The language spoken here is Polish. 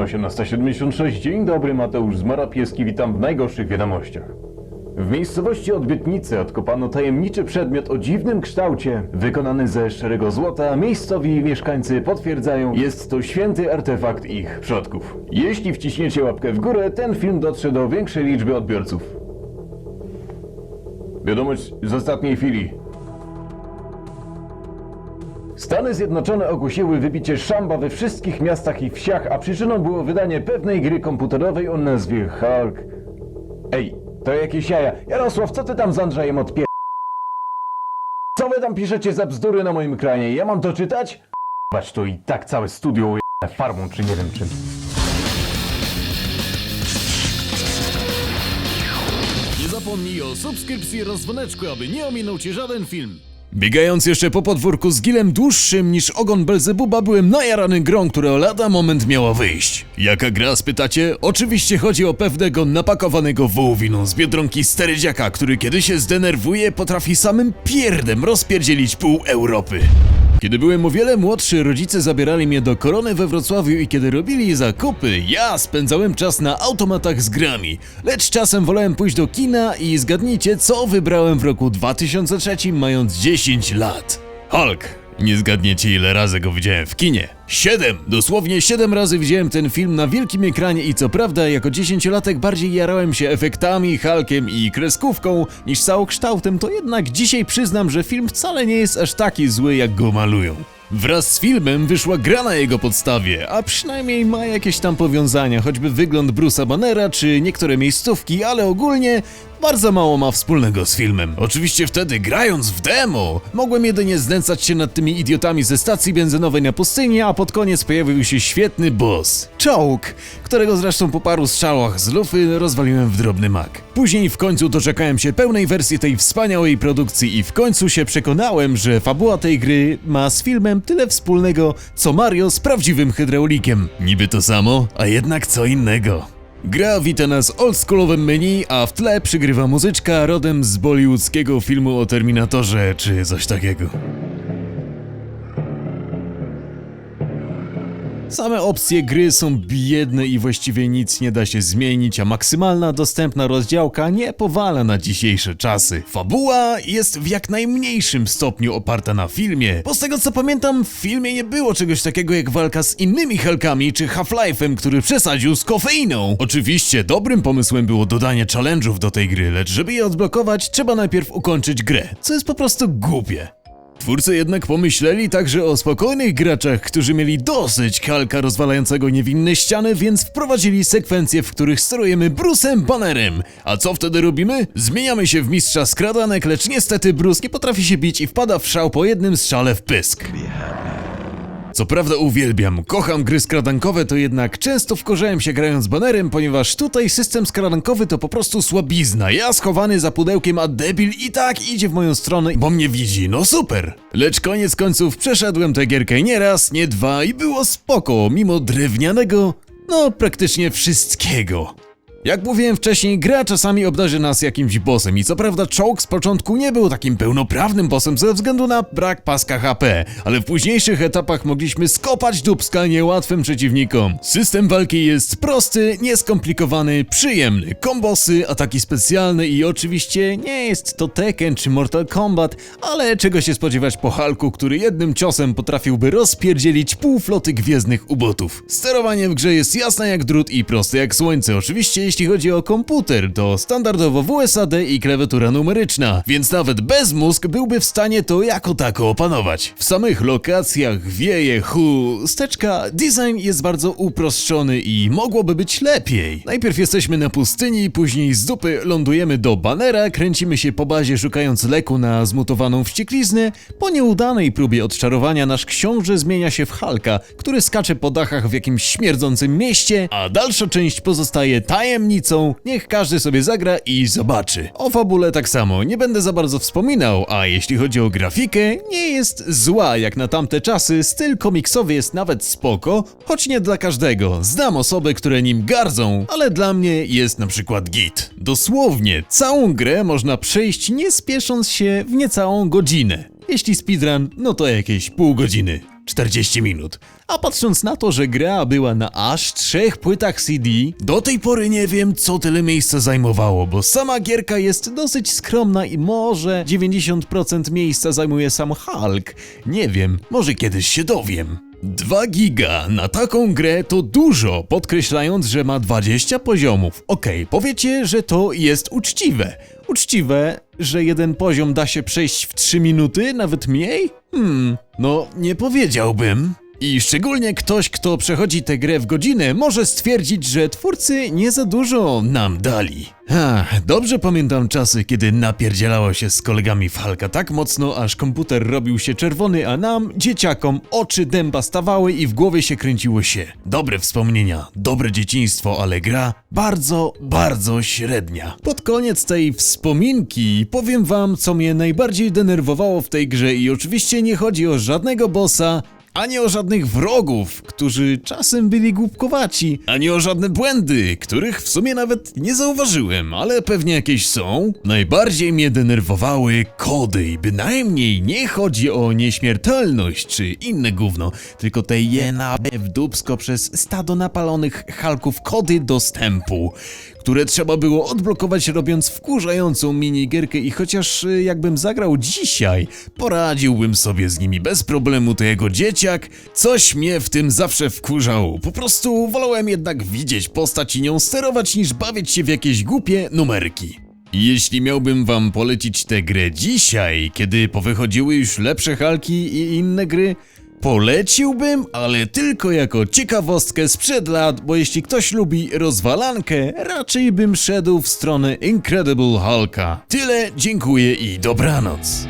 godzina 18.76. Dzień dobry, Mateusz z Marapieski, witam w najgorszych wiadomościach. W miejscowości Odbytnicy odkopano tajemniczy przedmiot o dziwnym kształcie, wykonany ze szczerego złota. Miejscowi mieszkańcy potwierdzają, jest to święty artefakt ich przodków. Jeśli wciśniecie łapkę w górę, ten film dotrze do większej liczby odbiorców. Wiadomość z ostatniej chwili. Stany Zjednoczone ogłosiły wybicie szamba we wszystkich miastach i wsiach, a przyczyną było wydanie pewnej gry komputerowej o nazwie Hulk. Ej, to jakieś jaja. Jarosław, co ty tam z Andrzejem odpier... Co wy tam piszecie za bzdury na moim ekranie? Ja mam to czytać? Bacz, to i tak całe studio ujebane farmą, czy nie wiem czym. Nie zapomnij o subskrypcji dzwoneczku, aby nie ominął cię żaden film. Biegając jeszcze po podwórku z gilem dłuższym niż ogon Belzebuba, byłem najarany grą, która lada moment miała wyjść. Jaka gra, spytacie? Oczywiście chodzi o pewnego napakowanego wołowiną z Biedronki Sterydziaka, który kiedy się zdenerwuje, potrafi samym pierdem rozpierdzielić pół Europy. Kiedy byłem o wiele młodszy, rodzice zabierali mnie do korony we Wrocławiu i kiedy robili zakupy, ja spędzałem czas na automatach z grami. Lecz czasem wolałem pójść do kina i zgadnijcie, co wybrałem w roku 2003, mając 10 lat. Hulk. Nie zgadniecie, ile razy go widziałem w kinie. Siedem! Dosłownie siedem razy widziałem ten film na wielkim ekranie i co prawda, jako dziesięciolatek bardziej jarałem się efektami, Hulkiem i kreskówką niż całokształtem, to jednak dzisiaj przyznam, że film wcale nie jest aż taki zły, jak go malują. Wraz z filmem wyszła gra na jego podstawie, a przynajmniej ma jakieś tam powiązania, choćby wygląd Bruce'a Bannera czy niektóre miejscówki, ale ogólnie bardzo mało ma wspólnego z filmem. Oczywiście wtedy, grając w demo, mogłem jedynie znęcać się nad tymi idiotami ze stacji benzynowej na pustyni, a pod koniec pojawił się świetny boss. Czołg, którego zresztą po paru strzałach z lufy rozwaliłem w drobny mak. Później w końcu doczekałem się pełnej wersji tej wspaniałej produkcji i w końcu się przekonałem, że fabuła tej gry ma z filmem tyle wspólnego, co Mario z prawdziwym hydraulikiem. Niby to samo, a jednak co innego. Gra wita nas oldschoolowym menu, a w tle przygrywa muzyczka rodem z bollywoodzkiego filmu o Terminatorze czy coś takiego. Same opcje gry są biedne i właściwie nic nie da się zmienić, a maksymalna dostępna rozdziałka nie powala na dzisiejsze czasy. Fabuła jest w jak najmniejszym stopniu oparta na filmie, bo z tego co pamiętam w filmie nie było czegoś takiego jak walka z innymi Helkami czy Half-Life'em, który przesadził z kofeiną. Oczywiście dobrym pomysłem było dodanie challenge'ów do tej gry, lecz żeby je odblokować trzeba najpierw ukończyć grę, co jest po prostu głupie. Twórcy jednak pomyśleli także o spokojnych graczach, którzy mieli dosyć kalka rozwalającego niewinne ściany, więc wprowadzili sekwencje, w których sterujemy Bruce'em Bannerem. A co wtedy robimy? Zmieniamy się w mistrza skradanek, lecz niestety Bruce nie potrafi się bić i wpada w szał po jednym strzale w pysk. Co prawda uwielbiam, kocham gry skradankowe, to jednak często wkorzałem się grając banerem, ponieważ tutaj system skradankowy to po prostu słabizna. Ja schowany za pudełkiem, a debil i tak idzie w moją stronę, bo mnie widzi, no super. Lecz koniec końców przeszedłem tę gierkę nie raz, nie dwa i było spoko, mimo drewnianego, no praktycznie wszystkiego. Jak mówiłem wcześniej, gra czasami obdarzy nas jakimś bossem i co prawda czołg z początku nie był takim pełnoprawnym bossem ze względu na brak paska HP, ale w późniejszych etapach mogliśmy skopać dubska niełatwym przeciwnikom. System walki jest prosty, nieskomplikowany, przyjemny. Kombosy, ataki specjalne i oczywiście nie jest to Tekken czy Mortal Kombat, ale czego się spodziewać po Hulku, który jednym ciosem potrafiłby rozpierdzielić pół floty gwiezdnych ubotów. Sterowanie w grze jest jasne jak drut i proste jak słońce. Oczywiście jeśli chodzi o komputer, to standardowo WSAD i klawiatura numeryczna, więc nawet bez mózg byłby w stanie to jako tako opanować. W samych lokacjach wieje hu, steczka, design jest bardzo uproszczony i mogłoby być lepiej. Najpierw jesteśmy na pustyni, później z dupy lądujemy do banera, kręcimy się po bazie szukając leku na zmutowaną wściekliznę. Po nieudanej próbie odczarowania nasz książę zmienia się w Halka, który skacze po dachach w jakimś śmierdzącym mieście, a dalsza część pozostaje tajemnicą. Niech każdy sobie zagra i zobaczy. O fabule tak samo nie będę za bardzo wspominał, a jeśli chodzi o grafikę, nie jest zła jak na tamte czasy, styl komiksowy jest nawet spoko, choć nie dla każdego. Znam osoby, które nim gardzą, ale dla mnie jest na przykład git. Dosłownie, całą grę można przejść nie spiesząc się w niecałą godzinę. Jeśli speedrun, no to jakieś pół godziny. 40 minut. A patrząc na to, że gra była na aż trzech płytach CD, do tej pory nie wiem, co tyle miejsca zajmowało, bo sama gierka jest dosyć skromna i może 90% miejsca zajmuje sam Hulk. Nie wiem, może kiedyś się dowiem. 2 giga na taką grę to dużo, podkreślając, że ma 20 poziomów. Okej, powiecie, że to jest uczciwe. Uczciwe, że jeden poziom da się przejść w 3 minuty, nawet mniej? Hmm, no nie powiedziałbym. I szczególnie ktoś, kto przechodzi tę grę w godzinę, może stwierdzić, że twórcy nie za dużo nam dali. Ach, dobrze pamiętam czasy, kiedy napierdzielało się z kolegami w Halka tak mocno, aż komputer robił się czerwony, a nam, dzieciakom, oczy dęba stawały i w głowie się kręciło się. Dobre wspomnienia, dobre dzieciństwo, ale gra bardzo, bardzo średnia. Pod koniec tej wspominki powiem wam, co mnie najbardziej denerwowało w tej grze i oczywiście nie chodzi o żadnego bossa, ani o żadnych wrogów, którzy czasem byli głupkowaci, ani o żadne błędy, których w sumie nawet nie zauważyłem, ale pewnie jakieś są. Najbardziej mnie denerwowały kody i bynajmniej nie chodzi o nieśmiertelność czy inne gówno, tylko te jena w dupsko przez stado napalonych halków kody dostępu które trzeba było odblokować robiąc wkurzającą minigierkę i chociaż y, jakbym zagrał dzisiaj, poradziłbym sobie z nimi bez problemu, to jego dzieciak, coś mnie w tym zawsze wkurzał. Po prostu wolałem jednak widzieć postać i nią sterować niż bawić się w jakieś głupie numerki. Jeśli miałbym wam polecić tę grę dzisiaj, kiedy powychodziły już lepsze halki i inne gry, Poleciłbym, ale tylko jako ciekawostkę sprzed lat, bo jeśli ktoś lubi rozwalankę, raczej bym szedł w stronę Incredible Hulka. Tyle, dziękuję i dobranoc.